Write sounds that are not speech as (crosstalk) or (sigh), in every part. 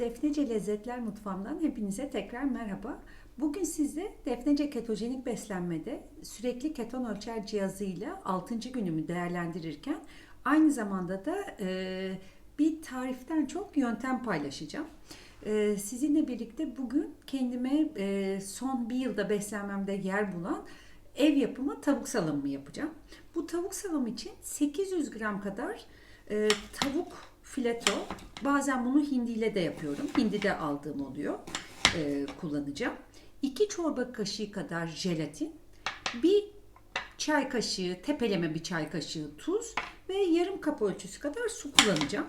Defnece Lezzetler Mutfağımdan hepinize tekrar merhaba. Bugün size Defnece ketojenik beslenmede sürekli keton ölçer cihazıyla 6. günümü değerlendirirken aynı zamanda da e, bir tariften çok yöntem paylaşacağım. E, sizinle birlikte bugün kendime e, son bir yılda beslenmemde yer bulan ev yapımı tavuk salamı yapacağım. Bu tavuk salamı için 800 gram kadar e, tavuk fileto. Bazen bunu hindiyle de yapıyorum. Hindi de aldığım oluyor. E, kullanacağım. 2 çorba kaşığı kadar jelatin. Bir çay kaşığı, tepeleme bir çay kaşığı tuz ve yarım kap ölçüsü kadar su kullanacağım.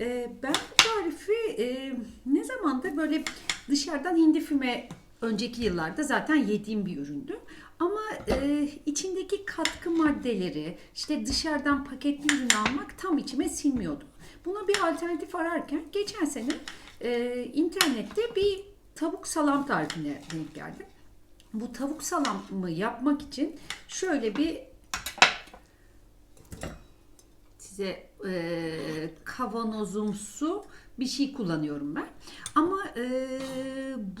E, ben bu tarifi e, ne zamandır böyle dışarıdan hindi füme önceki yıllarda zaten yediğim bir üründü. Ama e, içindeki katkı maddeleri, işte dışarıdan paketli ürün almak tam içime sinmiyordu. Buna bir alternatif ararken geçen sene e, internette bir tavuk salam tarifine denk geldim. Bu tavuk salamı yapmak için şöyle bir size e, kavanozumsu bir şey kullanıyorum ben. Ama e,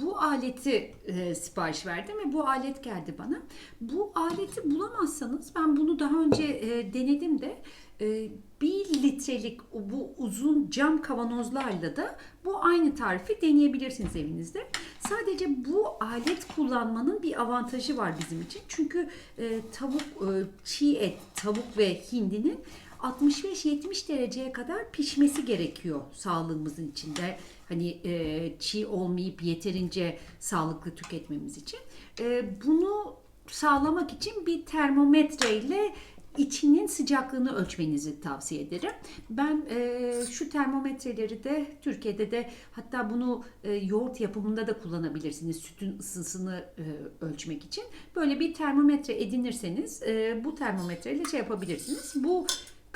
bu aleti e, sipariş verdim ve bu alet geldi bana. Bu aleti bulamazsanız ben bunu daha önce e, denedim de e, bir litrelik bu uzun cam kavanozlarla da bu aynı tarifi deneyebilirsiniz evinizde. Sadece bu alet kullanmanın bir avantajı var bizim için. Çünkü e, tavuk, e, çiğ et, tavuk ve hindinin 65-70 dereceye kadar pişmesi gerekiyor sağlığımızın içinde. Hani e, çiğ olmayıp yeterince sağlıklı tüketmemiz için. E, bunu sağlamak için bir termometre ile içinin sıcaklığını ölçmenizi tavsiye ederim. Ben e, şu termometreleri de Türkiye'de de hatta bunu e, yoğurt yapımında da kullanabilirsiniz sütün ısısını e, ölçmek için. Böyle bir termometre edinirseniz e, bu termometreyle şey yapabilirsiniz. Bu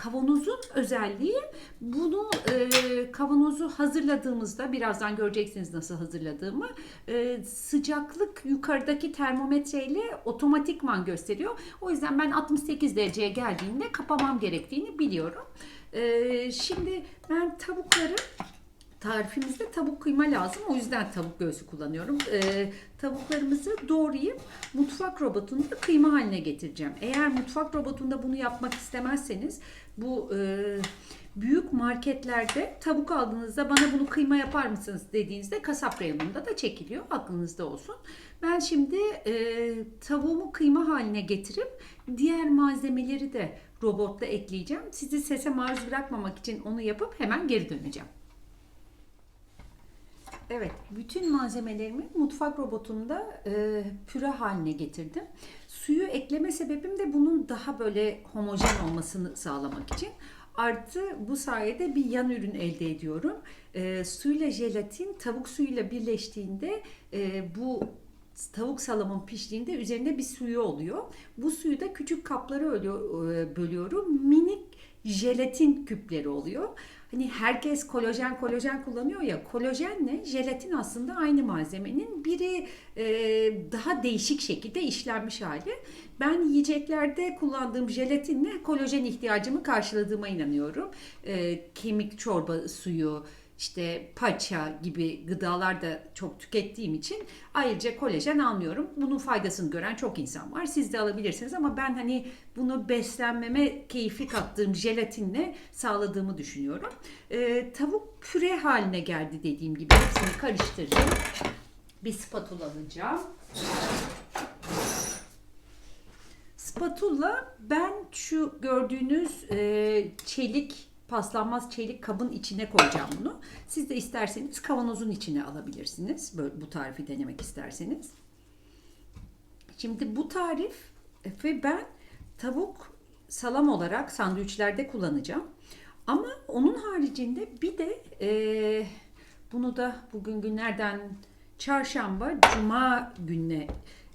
kavanozun özelliği bunu e, kavanozu hazırladığımızda birazdan göreceksiniz nasıl hazırladığımı e, sıcaklık yukarıdaki termometreyle otomatikman gösteriyor. O yüzden ben 68 dereceye geldiğinde kapamam gerektiğini biliyorum. E, şimdi ben tavukları tarifimizde tavuk kıyma lazım. O yüzden tavuk göğsü kullanıyorum. Ee, tavuklarımızı doğrayıp mutfak robotunda kıyma haline getireceğim. Eğer mutfak robotunda bunu yapmak istemezseniz bu e, büyük marketlerde tavuk aldığınızda bana bunu kıyma yapar mısınız dediğinizde kasap reyonunda da çekiliyor. Aklınızda olsun. Ben şimdi e, tavuğumu kıyma haline getirip diğer malzemeleri de robotta ekleyeceğim. Sizi sese maruz bırakmamak için onu yapıp hemen geri döneceğim. Evet, bütün malzemelerimi mutfak robotunda e, püre haline getirdim. Suyu ekleme sebebim de bunun daha böyle homojen olmasını sağlamak için. Artı bu sayede bir yan ürün elde ediyorum. E, suyla jelatin tavuk suyuyla birleştiğinde e, bu tavuk salamın piştiğinde üzerinde bir suyu oluyor. Bu suyu da küçük kaplara e, bölüyorum. Minik jelatin küpleri oluyor. Hani herkes kolajen kolajen kullanıyor ya kolajenle jelatin aslında aynı malzemenin biri e, daha değişik şekilde işlenmiş hali. Ben yiyeceklerde kullandığım jelatinle kolajen ihtiyacımı karşıladığıma inanıyorum. E, kemik çorba suyu, işte paça gibi gıdalar da çok tükettiğim için ayrıca kolajen almıyorum. Bunun faydasını gören çok insan var. Siz de alabilirsiniz ama ben hani bunu beslenmeme keyfi kattığım jelatinle sağladığımı düşünüyorum. Ee, tavuk püre haline geldi dediğim gibi. Hepsini karıştıracağım. Bir spatula alacağım. Spatula ben şu gördüğünüz e, çelik paslanmaz çelik kabın içine koyacağım bunu. Siz de isterseniz kavanozun içine alabilirsiniz. Böyle bu tarifi denemek isterseniz. Şimdi bu tarif ve ben tavuk salam olarak sandviçlerde kullanacağım. Ama onun haricinde bir de e, bunu da bugün günlerden çarşamba, cuma gününe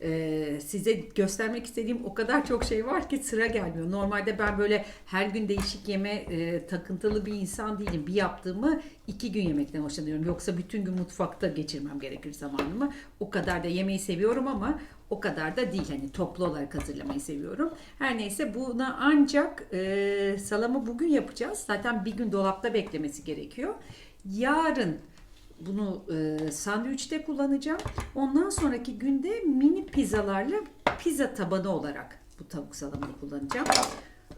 e, size göstermek istediğim o kadar çok şey var ki sıra gelmiyor. Normalde ben böyle her gün değişik yeme e, takıntılı bir insan değilim. Bir yaptığımı iki gün yemekten hoşlanıyorum. Yoksa bütün gün mutfakta geçirmem gerekir zamanımı. O kadar da yemeği seviyorum ama o kadar da değil. Hani toplu olarak hazırlamayı seviyorum. Her neyse buna ancak e, salamı bugün yapacağız. Zaten bir gün dolapta beklemesi gerekiyor. Yarın bunu e, sandviçte kullanacağım. Ondan sonraki günde mini pizzalarla pizza tabanı olarak bu tavuk salamını kullanacağım.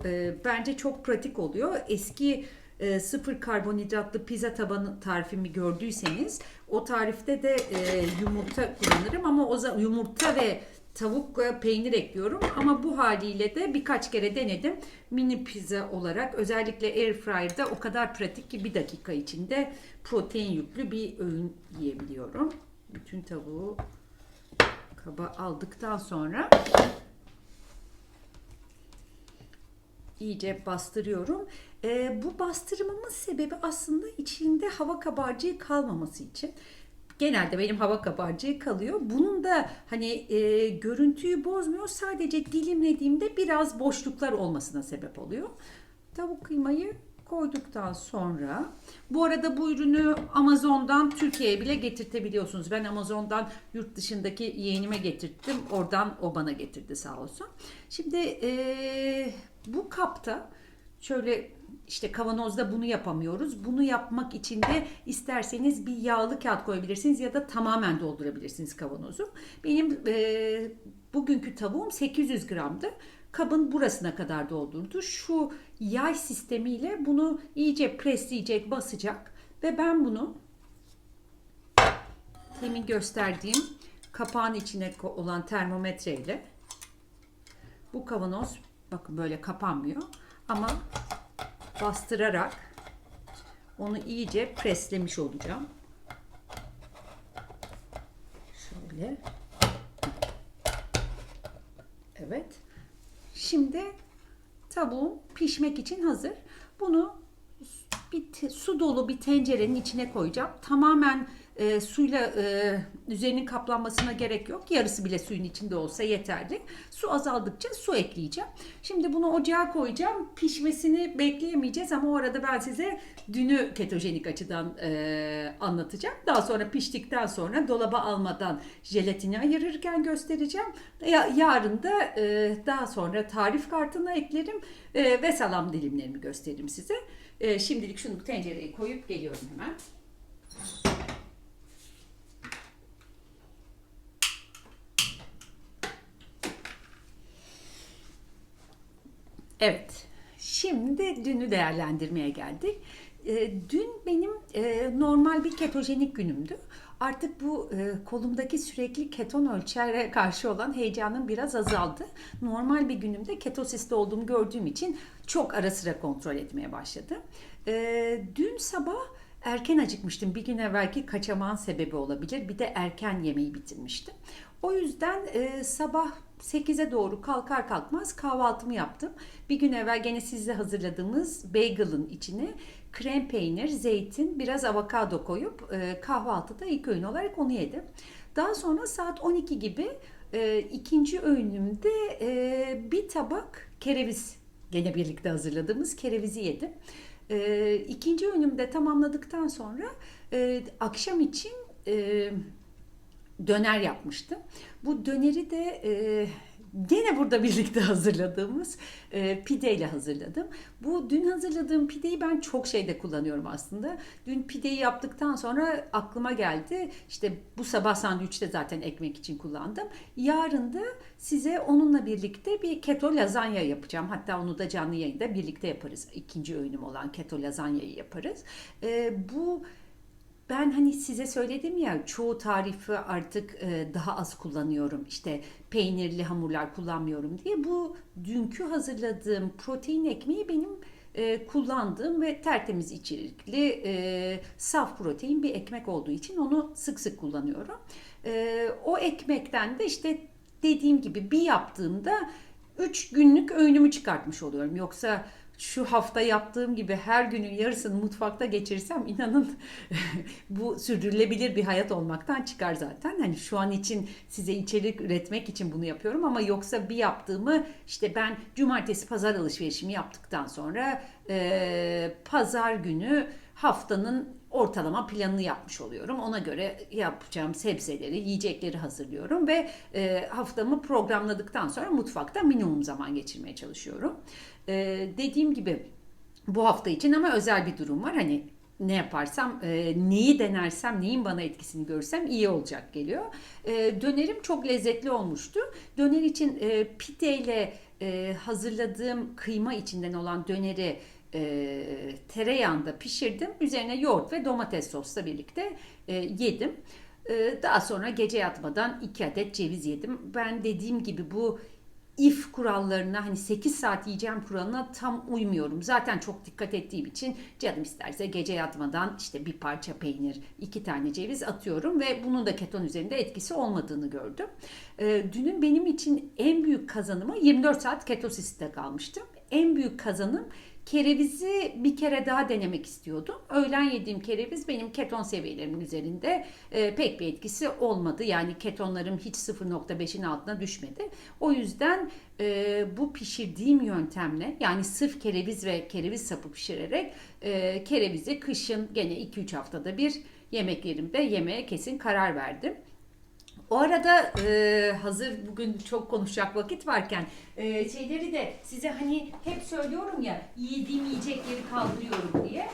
E, bence çok pratik oluyor. Eski e, sıfır karbonhidratlı pizza tabanı tarifimi gördüyseniz o tarifte de e, yumurta kullanırım ama o yumurta ve tavuk peynir ekliyorum ama bu haliyle de birkaç kere denedim. Mini pizza olarak özellikle air fryer'da o kadar pratik ki bir dakika içinde protein yüklü bir öğün yiyebiliyorum. Bütün tavuğu kaba aldıktan sonra iyice bastırıyorum. Ee, bu bastırmamın sebebi aslında içinde hava kabarcığı kalmaması için. Genelde benim hava kabarcığı kalıyor. Bunun da hani e, görüntüyü bozmuyor. Sadece dilimlediğimde biraz boşluklar olmasına sebep oluyor. Tavuk kıymayı koyduktan sonra bu arada bu ürünü Amazon'dan Türkiye'ye bile getirtebiliyorsunuz. Ben Amazon'dan yurt dışındaki yeğenime getirttim. Oradan o bana getirdi sağ olsun. Şimdi e, bu kapta şöyle işte kavanozda bunu yapamıyoruz. Bunu yapmak için de isterseniz bir yağlı kağıt koyabilirsiniz ya da tamamen doldurabilirsiniz kavanozu. Benim e, bugünkü tavuğum 800 gramdı. Kabın burasına kadar doldurdu. Şu yay sistemiyle bunu iyice presleyecek, basacak ve ben bunu demin gösterdiğim kapağın içine olan termometreyle bu kavanoz bakın böyle kapanmıyor ama bastırarak onu iyice preslemiş olacağım. Şöyle. Evet. Şimdi tavuğum pişmek için hazır. Bunu bir su dolu bir tencerenin içine koyacağım. Tamamen e, suyla e, üzerinin kaplanmasına gerek yok. Yarısı bile suyun içinde olsa yeterli. Su azaldıkça su ekleyeceğim. Şimdi bunu ocağa koyacağım. Pişmesini bekleyemeyeceğiz ama o arada ben size dünü ketojenik açıdan e, anlatacağım. Daha sonra piştikten sonra dolaba almadan jelatini ayırırken göstereceğim. Ya, yarın da e, daha sonra tarif kartına eklerim e, ve salam dilimlerimi gösteririm size. E, şimdilik şunu tencereye koyup geliyorum hemen. Evet. Şimdi dünü değerlendirmeye geldik. E, dün benim e, normal bir ketojenik günümdü. Artık bu e, kolumdaki sürekli keton ölçere karşı olan heyecanım biraz azaldı. Normal bir günümde ketosiste olduğumu gördüğüm için çok ara sıra kontrol etmeye başladım. E, dün sabah erken acıkmıştım. Bir gün evvelki kaçamağın sebebi olabilir. Bir de erken yemeği bitirmiştim. O yüzden e, sabah 8'e doğru kalkar kalkmaz kahvaltımı yaptım. Bir gün evvel gene sizle hazırladığımız bagel'ın içine krem peynir, zeytin, biraz avokado koyup e, kahvaltıda ilk öğün olarak onu yedim. Daha sonra saat 12 gibi e, ikinci öğünümde e, bir tabak kereviz gene birlikte hazırladığımız kerevizi yedim. E, ikinci öğünümde tamamladıktan sonra e, akşam için e, döner yapmıştım. Bu döneri de e, gene burada birlikte (laughs) hazırladığımız e, pideyle hazırladım. Bu dün hazırladığım pideyi ben çok şeyde kullanıyorum aslında. Dün pideyi yaptıktan sonra aklıma geldi. İşte bu sabah sandviçte zaten ekmek için kullandım. Yarın da size onunla birlikte bir keto lazanya yapacağım. Hatta onu da canlı yayında birlikte yaparız. İkinci öğünüm olan keto lazanyayı yaparız. E, bu ben hani size söyledim ya çoğu tarifi artık e, daha az kullanıyorum. İşte peynirli hamurlar kullanmıyorum diye. Bu dünkü hazırladığım protein ekmeği benim e, kullandığım ve tertemiz içerikli e, saf protein bir ekmek olduğu için onu sık sık kullanıyorum. O ekmekten de işte dediğim gibi bir yaptığımda 3 günlük öğünümü çıkartmış oluyorum. Yoksa şu hafta yaptığım gibi her günün yarısını mutfakta geçirsem inanın (laughs) bu sürdürülebilir bir hayat olmaktan çıkar zaten. Hani şu an için size içerik üretmek için bunu yapıyorum ama yoksa bir yaptığımı işte ben cumartesi pazar alışverişimi yaptıktan sonra e, pazar günü haftanın ortalama planını yapmış oluyorum. Ona göre yapacağım sebzeleri, yiyecekleri hazırlıyorum ve e, haftamı programladıktan sonra mutfakta minimum zaman geçirmeye çalışıyorum. E, dediğim gibi bu hafta için ama özel bir durum var. Hani ne yaparsam, e, neyi denersem, neyin bana etkisini görsem iyi olacak geliyor. E, dönerim çok lezzetli olmuştu. Döner için e, pideyle e, hazırladığım kıyma içinden olan döneri e, tereyağında pişirdim. Üzerine yoğurt ve domates sosla birlikte e, yedim. E, daha sonra gece yatmadan 2 adet ceviz yedim. Ben dediğim gibi bu if kurallarına hani 8 saat yiyeceğim kuralına tam uymuyorum. Zaten çok dikkat ettiğim için canım isterse gece yatmadan işte bir parça peynir, iki tane ceviz atıyorum ve bunun da keton üzerinde etkisi olmadığını gördüm. Ee, dünün benim için en büyük kazanımı 24 saat ketosiste kalmıştım. En büyük kazanım kerevizi bir kere daha denemek istiyordum. Öğlen yediğim kereviz benim keton seviyelerimin üzerinde e, pek bir etkisi olmadı. Yani ketonlarım hiç 0.5'in altına düşmedi. O yüzden e, bu pişirdiğim yöntemle yani sırf kereviz ve kereviz sapı pişirerek e, kerevizi kışın gene 2-3 haftada bir yemeklerimde yemeye kesin karar verdim. O arada e, hazır bugün çok konuşacak vakit varken e, şeyleri de size hani hep söylüyorum ya yediğim yiyecekleri kaldırıyorum diye.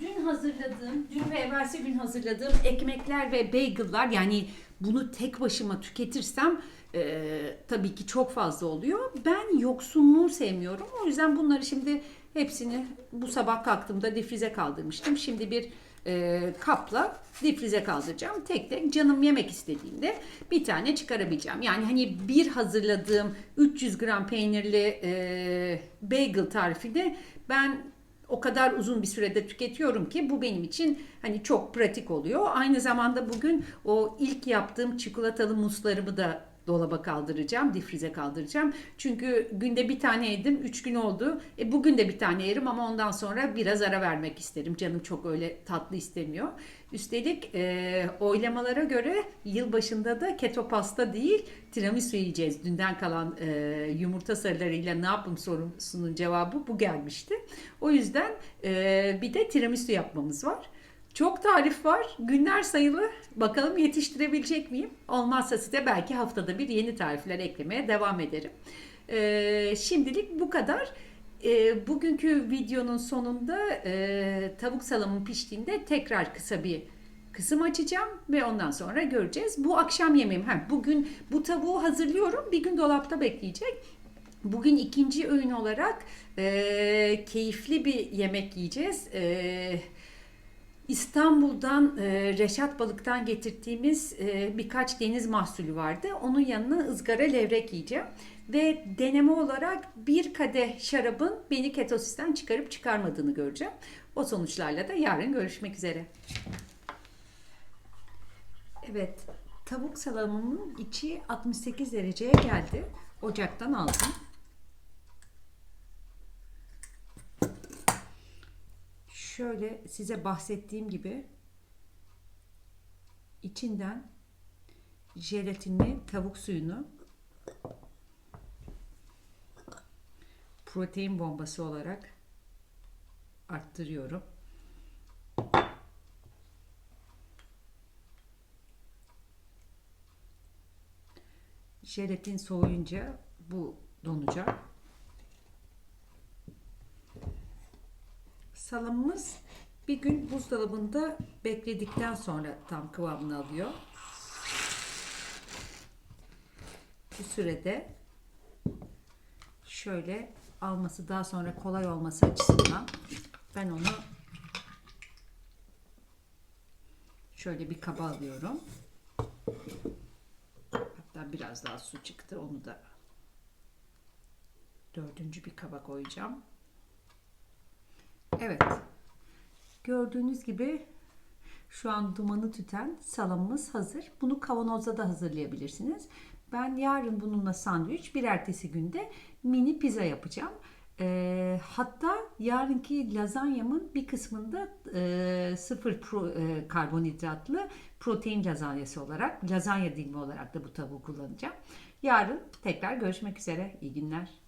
Dün hazırladığım, dün ve evvelsi gün hazırladığım ekmekler ve bagel'lar yani bunu tek başıma tüketirsem e, tabii ki çok fazla oluyor. Ben yoksunluğu sevmiyorum. O yüzden bunları şimdi hepsini bu sabah kalktığımda difrize kaldırmıştım. Şimdi bir e, kapla difrize kaldıracağım. Tek tek canım yemek istediğinde bir tane çıkarabileceğim. Yani hani bir hazırladığım 300 gram peynirli e, bagel tarifini ben o kadar uzun bir sürede tüketiyorum ki bu benim için hani çok pratik oluyor. Aynı zamanda bugün o ilk yaptığım çikolatalı muslarımı da dolaba kaldıracağım, difrize kaldıracağım. Çünkü günde bir tane yedim, 3 gün oldu. E, bugün de bir tane yerim ama ondan sonra biraz ara vermek isterim. Canım çok öyle tatlı istemiyor. Üstelik e, oylamalara göre yılbaşında da keto pasta değil tiramisu yiyeceğiz. Dünden kalan e, yumurta sarılarıyla ne yapım sorusunun cevabı bu gelmişti. O yüzden e, bir de tiramisu yapmamız var. Çok tarif var. Günler sayılı. Bakalım yetiştirebilecek miyim? Olmazsa size belki haftada bir yeni tarifler eklemeye devam ederim. Ee, şimdilik bu kadar. Ee, bugünkü videonun sonunda e, tavuk salamın piştiğinde tekrar kısa bir kısım açacağım ve ondan sonra göreceğiz. Bu akşam yemeğim. Ha, bugün bu tavuğu hazırlıyorum. Bir gün dolapta bekleyecek. Bugün ikinci öğün olarak e, keyifli bir yemek yiyeceğiz. E, İstanbul'dan e, Reşat Balık'tan getirdiğimiz e, birkaç deniz mahsulü vardı. Onun yanına ızgara levrek yiyeceğim. Ve deneme olarak bir kadeh şarabın beni ketosisten çıkarıp çıkarmadığını göreceğim. O sonuçlarla da yarın görüşmek üzere. Evet, tavuk salamımın içi 68 dereceye geldi. Ocaktan aldım. Şöyle size bahsettiğim gibi içinden jelatinli tavuk suyunu protein bombası olarak arttırıyorum. Jelatin soğuyunca bu donacak. Salamımız bir gün buzdolabında bekledikten sonra tam kıvamını alıyor. Bu sürede şöyle alması daha sonra kolay olması açısından ben onu şöyle bir kaba alıyorum. Hatta biraz daha su çıktı. Onu da dördüncü bir kaba koyacağım. Evet. Gördüğünüz gibi şu an dumanı tüten salamımız hazır. Bunu kavanozda da hazırlayabilirsiniz. Ben yarın bununla sandviç, bir ertesi günde mini pizza yapacağım. E, hatta yarınki lazanyamın bir kısmında e, sıfır pro, e, karbonhidratlı protein lazanyası olarak, lazanya dilimi olarak da bu tavuğu kullanacağım. Yarın tekrar görüşmek üzere. İyi günler.